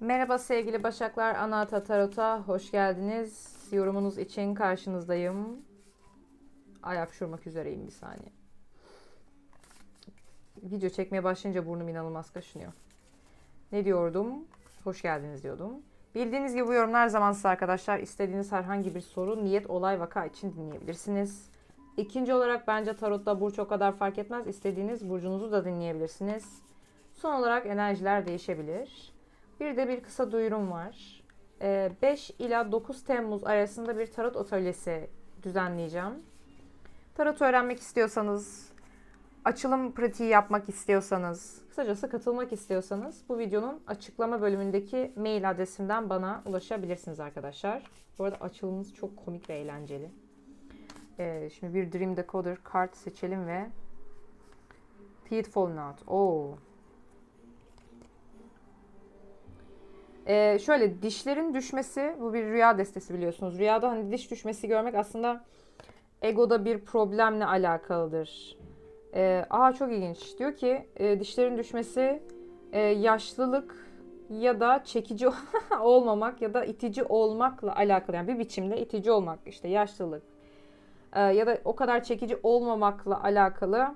Merhaba sevgili Başaklar, Anahta Tarot'a hoş geldiniz. Yorumunuz için karşınızdayım. Ay hapşurmak üzereyim bir saniye. Video çekmeye başlayınca burnum inanılmaz kaşınıyor. Ne diyordum? Hoş geldiniz diyordum. Bildiğiniz gibi bu yorumlar zamansız arkadaşlar. İstediğiniz herhangi bir soru, niyet, olay, vaka için dinleyebilirsiniz. İkinci olarak bence tarotta burç o kadar fark etmez. İstediğiniz burcunuzu da dinleyebilirsiniz. Son olarak enerjiler değişebilir. Bir de bir kısa duyurum var. Ee, 5 ila 9 Temmuz arasında bir tarot atölyesi düzenleyeceğim. Tarot öğrenmek istiyorsanız, açılım pratiği yapmak istiyorsanız, kısacası katılmak istiyorsanız bu videonun açıklama bölümündeki mail adresimden bana ulaşabilirsiniz arkadaşlar. Bu arada açılımımız çok komik ve eğlenceli. Ee, şimdi bir Dream Decoder kart seçelim ve Teeth Falling Out. Oo. Ee, şöyle dişlerin düşmesi bu bir rüya destesi biliyorsunuz. Rüyada hani diş düşmesi görmek aslında egoda bir problemle alakalıdır. Ee, aa çok ilginç. Diyor ki e, dişlerin düşmesi e, yaşlılık ya da çekici olmamak ya da itici olmakla alakalı. Yani bir biçimde itici olmak işte yaşlılık e, ya da o kadar çekici olmamakla alakalı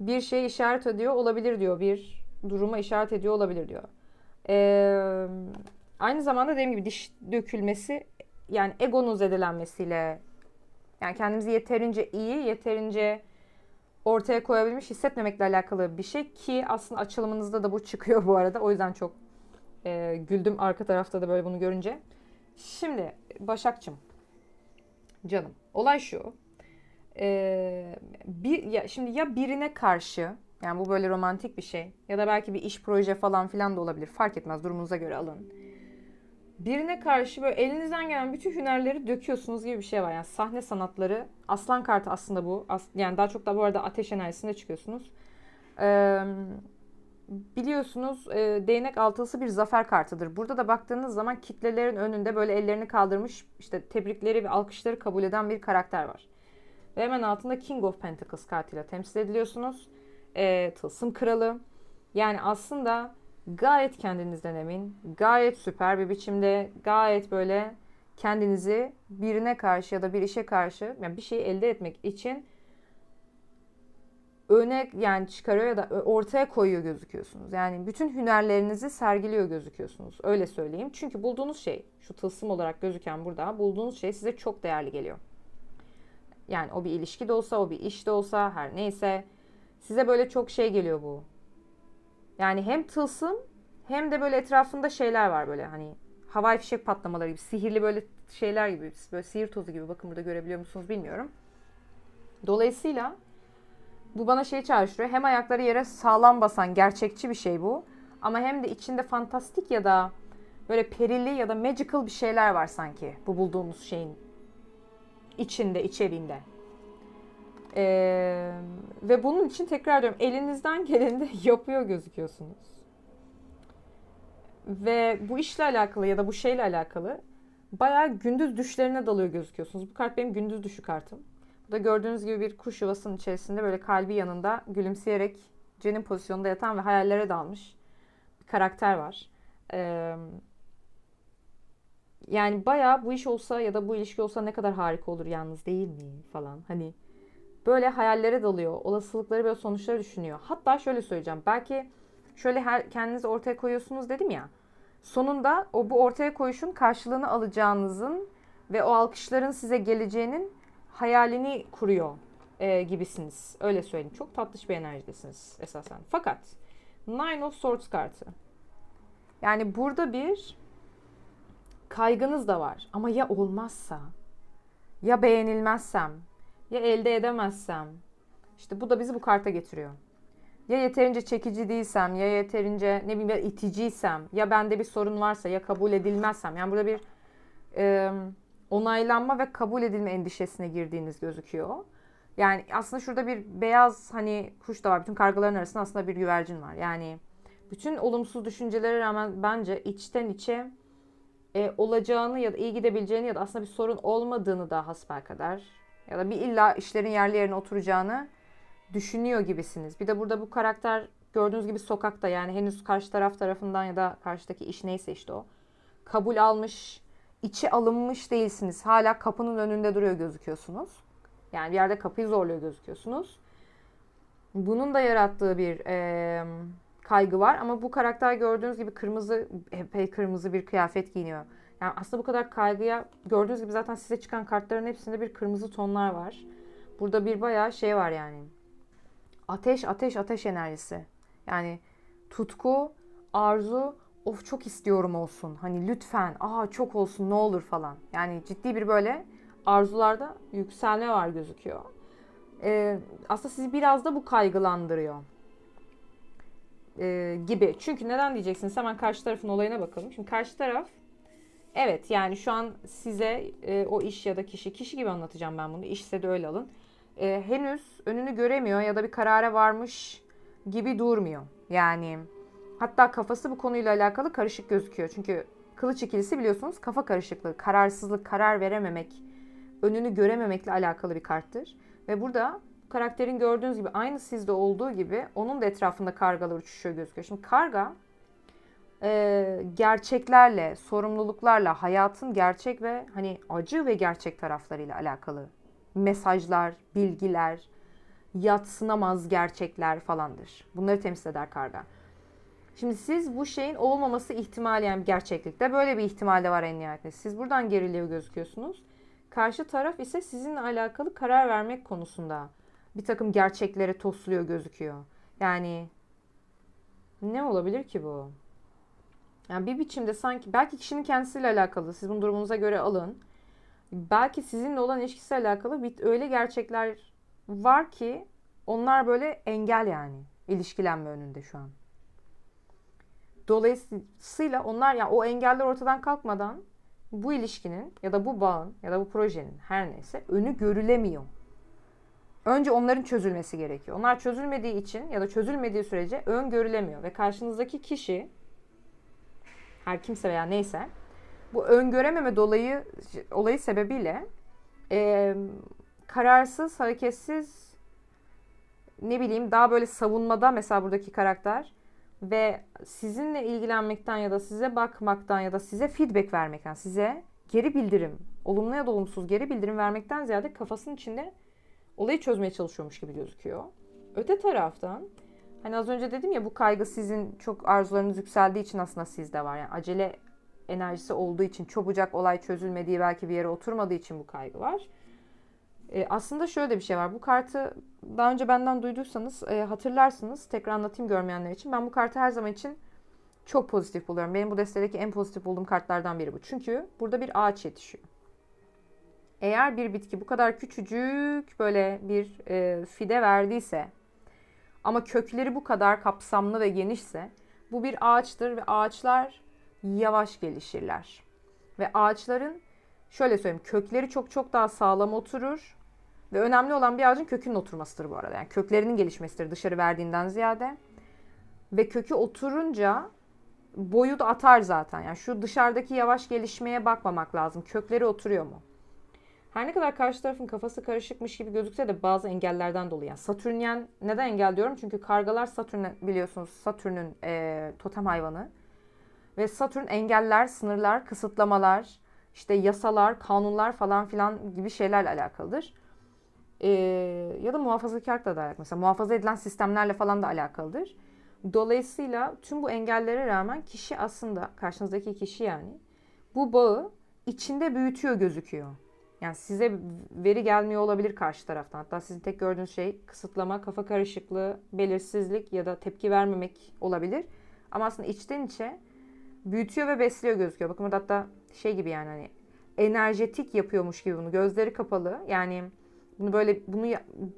bir şey işaret ediyor olabilir diyor. Bir duruma işaret ediyor olabilir diyor. Ee, aynı zamanda dediğim gibi diş dökülmesi yani egonun zedelenmesiyle yani kendimizi yeterince iyi, yeterince ortaya koyabilmiş hissetmemekle alakalı bir şey ki aslında açılımınızda da bu çıkıyor bu arada. O yüzden çok e, güldüm arka tarafta da böyle bunu görünce. Şimdi Başakçım canım olay şu. Ee, bir ya şimdi ya birine karşı yani bu böyle romantik bir şey. Ya da belki bir iş proje falan filan da olabilir. Fark etmez durumunuza göre alın. Birine karşı böyle elinizden gelen bütün hünerleri döküyorsunuz gibi bir şey var. Yani sahne sanatları. Aslan kartı aslında bu. As- yani daha çok da bu arada ateş enerjisinde çıkıyorsunuz. Ee, biliyorsunuz e, değnek altılısı bir zafer kartıdır. Burada da baktığınız zaman kitlelerin önünde böyle ellerini kaldırmış işte tebrikleri ve alkışları kabul eden bir karakter var. Ve hemen altında King of Pentacles kartıyla temsil ediliyorsunuz e, tılsım kralı. Yani aslında gayet kendinizden emin, gayet süper bir biçimde, gayet böyle kendinizi birine karşı ya da bir işe karşı yani bir şeyi elde etmek için öne yani çıkarıyor ya da ortaya koyuyor gözüküyorsunuz. Yani bütün hünerlerinizi sergiliyor gözüküyorsunuz. Öyle söyleyeyim. Çünkü bulduğunuz şey şu tılsım olarak gözüken burada bulduğunuz şey size çok değerli geliyor. Yani o bir ilişki de olsa, o bir iş de olsa her neyse Size böyle çok şey geliyor bu. Yani hem tılsım hem de böyle etrafında şeyler var böyle hani havai fişek patlamaları gibi, sihirli böyle şeyler gibi, böyle sihir tozu gibi. Bakın burada görebiliyor musunuz bilmiyorum. Dolayısıyla bu bana şey çağrıştırıyor. Hem ayakları yere sağlam basan gerçekçi bir şey bu. Ama hem de içinde fantastik ya da böyle perili ya da magical bir şeyler var sanki bu bulduğumuz şeyin içinde, içeriğinde. Ee, ve bunun için tekrar diyorum elinizden geleni de yapıyor gözüküyorsunuz. Ve bu işle alakalı ya da bu şeyle alakalı bayağı gündüz düşlerine dalıyor gözüküyorsunuz. Bu kart benim gündüz düşü kartım. Bu da gördüğünüz gibi bir kuş yuvasının içerisinde böyle kalbi yanında gülümseyerek cenin pozisyonunda yatan ve hayallere dalmış bir karakter var. Ee, yani bayağı bu iş olsa ya da bu ilişki olsa ne kadar harika olur yalnız değil mi falan. Hani böyle hayallere dalıyor. Olasılıkları ve sonuçları düşünüyor. Hatta şöyle söyleyeceğim. Belki şöyle her, kendinizi ortaya koyuyorsunuz dedim ya. Sonunda o bu ortaya koyuşun karşılığını alacağınızın ve o alkışların size geleceğinin hayalini kuruyor e, gibisiniz. Öyle söyleyeyim. Çok tatlış bir enerjidesiniz esasen. Fakat Nine of Swords kartı. Yani burada bir kaygınız da var. Ama ya olmazsa? Ya beğenilmezsem? Ya elde edemezsem işte bu da bizi bu karta getiriyor. Ya yeterince çekici değilsem, ya yeterince ne bileyim iticiysem, ya bende bir sorun varsa, ya kabul edilmezsem. Yani burada bir e, onaylanma ve kabul edilme endişesine girdiğiniz gözüküyor. Yani aslında şurada bir beyaz hani kuş da var. Bütün kargaların arasında aslında bir güvercin var. Yani bütün olumsuz düşüncelere rağmen bence içten içe e, olacağını ya da iyi gidebileceğini ya da aslında bir sorun olmadığını da hasbelkader ya da bir illa işlerin yerli yerine oturacağını düşünüyor gibisiniz. Bir de burada bu karakter gördüğünüz gibi sokakta yani henüz karşı taraf tarafından ya da karşıdaki iş neyse işte o. Kabul almış, içi alınmış değilsiniz. Hala kapının önünde duruyor gözüküyorsunuz. Yani bir yerde kapıyı zorluyor gözüküyorsunuz. Bunun da yarattığı bir e, kaygı var ama bu karakter gördüğünüz gibi kırmızı, epey kırmızı bir kıyafet giyiniyor. Yani aslında bu kadar kaygıya gördüğünüz gibi zaten size çıkan kartların hepsinde bir kırmızı tonlar var. Burada bir bayağı şey var yani. Ateş, ateş, ateş enerjisi. Yani tutku, arzu, of çok istiyorum olsun. Hani lütfen, aa çok olsun ne olur falan. Yani ciddi bir böyle arzularda yükselme var gözüküyor. Ee, aslında sizi biraz da bu kaygılandırıyor. Ee, gibi. Çünkü neden diyeceksiniz? Hemen karşı tarafın olayına bakalım. Şimdi karşı taraf evet yani şu an size e, o iş ya da kişi, kişi gibi anlatacağım ben bunu. İşse de öyle alın. Ee, henüz önünü göremiyor ya da bir karara varmış gibi durmuyor. Yani hatta kafası bu konuyla alakalı karışık gözüküyor. Çünkü kılıç ikilisi biliyorsunuz kafa karışıklığı, kararsızlık, karar verememek, önünü görememekle alakalı bir karttır. Ve burada karakterin gördüğünüz gibi aynı sizde olduğu gibi onun da etrafında kargalar uçuşuyor gözüküyor. Şimdi karga e, gerçeklerle, sorumluluklarla, hayatın gerçek ve hani acı ve gerçek taraflarıyla alakalı mesajlar, bilgiler, yatsınamaz gerçekler falandır. Bunları temsil eder karga. Şimdi siz bu şeyin olmaması ihtimali yani gerçeklikte böyle bir ihtimal de var en nihayetinde. Siz buradan geriliyor gözüküyorsunuz. Karşı taraf ise sizinle alakalı karar vermek konusunda bir takım gerçeklere tosluyor gözüküyor. Yani ne olabilir ki bu? Yani bir biçimde sanki belki kişinin kendisiyle alakalı. Siz bunu durumunuza göre alın. Belki sizinle olan ilişkisiyle alakalı bir öyle gerçekler var ki onlar böyle engel yani ilişkilenme önünde şu an. Dolayısıyla onlar yani o engeller ortadan kalkmadan bu ilişkinin ya da bu bağın ya da bu projenin her neyse önü görülemiyor. Önce onların çözülmesi gerekiyor. Onlar çözülmediği için ya da çözülmediği sürece ön görülemiyor ve karşınızdaki kişi her kimse veya neyse bu öngörememe dolayı olayı sebebiyle e, kararsız, hareketsiz ne bileyim daha böyle savunmada mesela buradaki karakter ve sizinle ilgilenmekten ya da size bakmaktan ya da size feedback vermekten, size geri bildirim, olumlu ya da olumsuz geri bildirim vermekten ziyade kafasının içinde olayı çözmeye çalışıyormuş gibi gözüküyor. Öte taraftan hani az önce dedim ya bu kaygı sizin çok arzularınız yükseldiği için aslında sizde var. Yani acele enerjisi olduğu için çabucak olay çözülmediği belki bir yere oturmadığı için bu kaygı var. E, aslında şöyle bir şey var. Bu kartı daha önce benden duyduysanız e, hatırlarsınız. Tekrar anlatayım görmeyenler için. Ben bu kartı her zaman için çok pozitif buluyorum. Benim bu destedeki en pozitif bulduğum kartlardan biri bu. Çünkü burada bir ağaç yetişiyor. Eğer bir bitki bu kadar küçücük böyle bir e, fide verdiyse ama kökleri bu kadar kapsamlı ve genişse bu bir ağaçtır ve ağaçlar yavaş gelişirler. Ve ağaçların şöyle söyleyeyim kökleri çok çok daha sağlam oturur ve önemli olan bir ağacın kökünün oturmasıdır bu arada. Yani köklerinin gelişmesidir dışarı verdiğinden ziyade. Ve kökü oturunca boyu da atar zaten. Yani şu dışarıdaki yavaş gelişmeye bakmamak lazım. Kökleri oturuyor mu? Her ne kadar karşı tarafın kafası karışıkmış gibi gözükse de bazı engellerden dolayı. Yani Satürnyen neden engel diyorum? Çünkü kargalar Satürn biliyorsunuz Satürn'ün e, totem hayvanı. Ve Satürn engeller, sınırlar, kısıtlamalar, işte yasalar, kanunlar falan filan gibi şeylerle alakalıdır. Ee, ya da muhafazakarlıkla da alakalı. Mesela muhafaza edilen sistemlerle falan da alakalıdır. Dolayısıyla tüm bu engellere rağmen kişi aslında karşınızdaki kişi yani bu bağı içinde büyütüyor gözüküyor. Yani size veri gelmiyor olabilir karşı taraftan. Hatta sizin tek gördüğünüz şey kısıtlama, kafa karışıklığı, belirsizlik ya da tepki vermemek olabilir. Ama aslında içten içe büyütüyor ve besliyor gözüküyor. Bakın burada hatta şey gibi yani hani enerjetik yapıyormuş gibi bunu. Gözleri kapalı. Yani bunu böyle bunu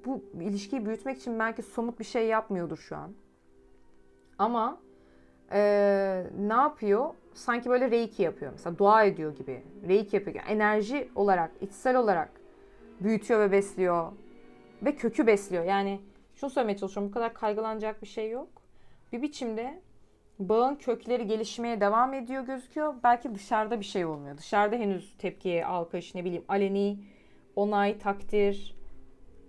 bu ilişkiyi büyütmek için belki somut bir şey yapmıyordur şu an. Ama ee, ne yapıyor? Sanki böyle reiki yapıyor. Mesela dua ediyor gibi. Reiki yapıyor. Enerji olarak, içsel olarak büyütüyor ve besliyor. Ve kökü besliyor. Yani şunu söylemeye çalışıyorum. Bu kadar kaygılanacak bir şey yok. Bir biçimde bağın kökleri gelişmeye devam ediyor gözüküyor. Belki dışarıda bir şey olmuyor. Dışarıda henüz tepkiye, alkış, ne bileyim aleni onay, takdir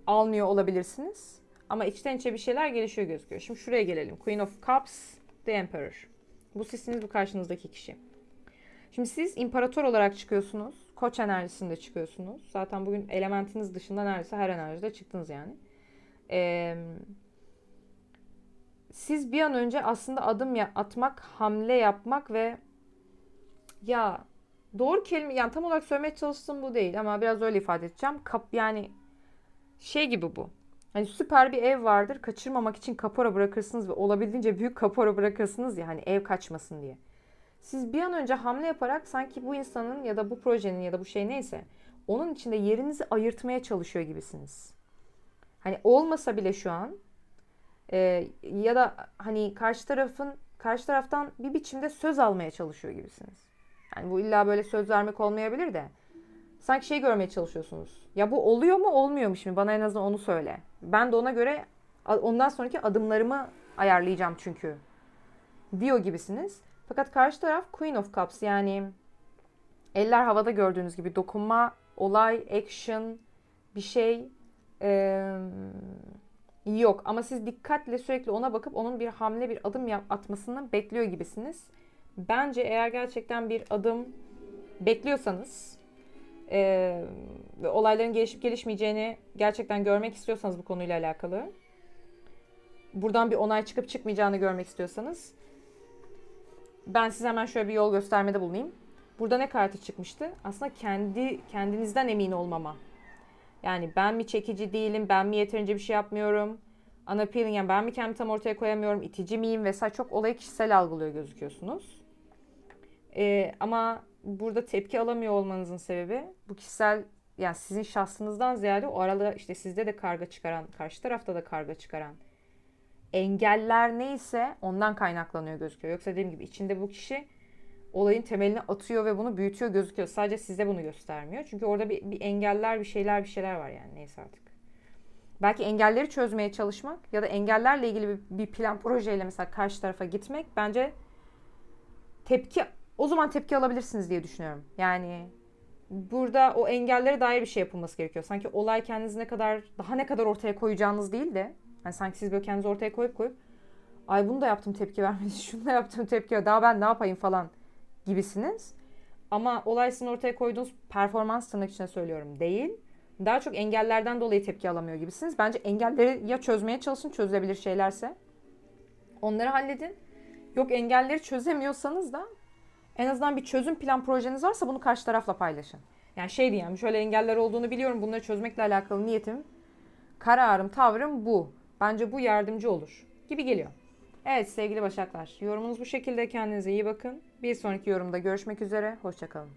almıyor olabilirsiniz. ama içten içe bir şeyler gelişiyor gözüküyor. Şimdi şuraya gelelim. Queen of Cups, The Emperor. Bu sizsiniz bu karşınızdaki kişi. Şimdi siz imparator olarak çıkıyorsunuz. Koç enerjisinde çıkıyorsunuz. Zaten bugün elementiniz dışında neredeyse her enerjide çıktınız yani. Ee, siz bir an önce aslında adım ya- atmak, hamle yapmak ve ya doğru kelime yani tam olarak söylemeye çalıştığım bu değil ama biraz öyle ifade edeceğim. Kap yani şey gibi bu. Hani süper bir ev vardır. Kaçırmamak için kapora bırakırsınız ve olabildiğince büyük kapora bırakırsınız ya hani ev kaçmasın diye. Siz bir an önce hamle yaparak sanki bu insanın ya da bu projenin ya da bu şey neyse onun içinde yerinizi ayırtmaya çalışıyor gibisiniz. Hani olmasa bile şu an e, ya da hani karşı tarafın karşı taraftan bir biçimde söz almaya çalışıyor gibisiniz. Yani bu illa böyle söz vermek olmayabilir de sanki şey görmeye çalışıyorsunuz. Ya bu oluyor mu olmuyor mu şimdi bana en azından onu söyle. Ben de ona göre ondan sonraki adımlarımı ayarlayacağım çünkü diyor gibisiniz. Fakat karşı taraf Queen of Cups yani eller havada gördüğünüz gibi dokunma, olay, action bir şey eee, yok. Ama siz dikkatle sürekli ona bakıp onun bir hamle bir adım yap- atmasını bekliyor gibisiniz. Bence eğer gerçekten bir adım bekliyorsanız eee, ve olayların gelişip gelişmeyeceğini gerçekten görmek istiyorsanız bu konuyla alakalı buradan bir onay çıkıp çıkmayacağını görmek istiyorsanız ben size hemen şöyle bir yol göstermede bulunayım. Burada ne kartı çıkmıştı? Aslında kendi kendinizden emin olmama. Yani ben mi çekici değilim, ben mi yeterince bir şey yapmıyorum, unappealing yani ben mi kendimi tam ortaya koyamıyorum, itici miyim vesaire çok olayı kişisel algılıyor gözüküyorsunuz. Ee, ama burada tepki alamıyor olmanızın sebebi bu kişisel yani sizin şahsınızdan ziyade o arada işte sizde de karga çıkaran, karşı tarafta da karga çıkaran engeller neyse ondan kaynaklanıyor gözüküyor. Yoksa dediğim gibi içinde bu kişi olayın temelini atıyor ve bunu büyütüyor gözüküyor. Sadece size bunu göstermiyor. Çünkü orada bir, bir engeller, bir şeyler, bir şeyler var yani neyse artık. Belki engelleri çözmeye çalışmak ya da engellerle ilgili bir, bir plan projeyle mesela karşı tarafa gitmek bence tepki o zaman tepki alabilirsiniz diye düşünüyorum. Yani burada o engellere dair bir şey yapılması gerekiyor. Sanki olay kendinizi ne kadar daha ne kadar ortaya koyacağınız değil de hani sanki siz böyle kendinizi ortaya koyup koyup ay bunu da yaptım tepki vermedi, şunu da yaptım tepki daha ben ne yapayım falan gibisiniz. Ama olay sizin ortaya koyduğunuz performans tırnak içine söylüyorum değil. Daha çok engellerden dolayı tepki alamıyor gibisiniz. Bence engelleri ya çözmeye çalışın çözülebilir şeylerse. Onları halledin. Yok engelleri çözemiyorsanız da en azından bir çözüm plan projeniz varsa bunu karşı tarafla paylaşın. Yani şey diyeyim şöyle engeller olduğunu biliyorum bunları çözmekle alakalı niyetim, kararım, tavrım bu. Bence bu yardımcı olur gibi geliyor. Evet sevgili Başaklar yorumunuz bu şekilde kendinize iyi bakın. Bir sonraki yorumda görüşmek üzere. Hoşçakalın.